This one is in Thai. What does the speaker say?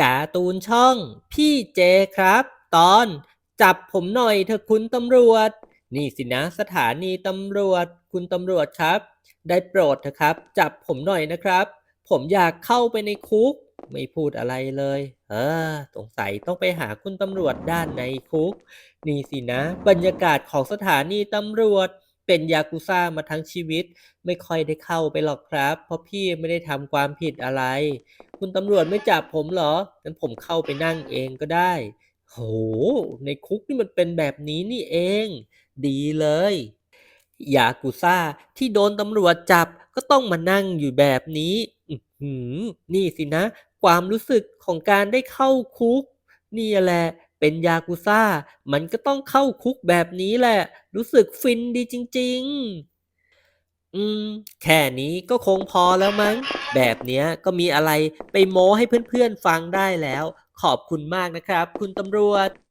การ์ตูนช่อง พี่เจครับ ตอน จับผมหน่อยเถอะคุณตำรวจ นี่สินะสถานีตำรวจ คุณตำรวจครับ ได้โปรดเถอะครับ จับผมหน่อยนะครับ ผมอยากเข้าไปในคุก ไม่พูดอะไรเลย เออ สงสัยต้องไปหาคุณตำรวจด้านในคุก นี่สินะ บรรยากาศของสถานีตำรวจ เป็นยากุซ่ามาทั้งชีวิต ไม่ค่อยได้เข้าไปหรอกครับ เพราะพี่ไม่ได้ทำความผิดอะไร คุณตำรวจไม่จับผมเหรองั้นผมเข้าไปนั่งเองก็ได้ โห ในคุกนี่มันเป็นแบบนี้นี่เอง ดีเลยยากุซ่าที่โดนตำรวจจับก็ต้องมานั่งอยู่แบบนี้นี่สินะ ความรู้สึกของการได้เข้าคุก นี่แหละ เป็นยากุซ่า มันก็ต้องเข้าคุกแบบนี้แหละ รู้สึกฟินดีจริง ๆ อืม แค่นี้ก็คงพอแล้วมั้ง แบบเนี้ยก็มีอะไรไปโม้ให้เพื่อนๆฟังได้แล้ว ขอบคุณมากนะครับ คุณตำรวจ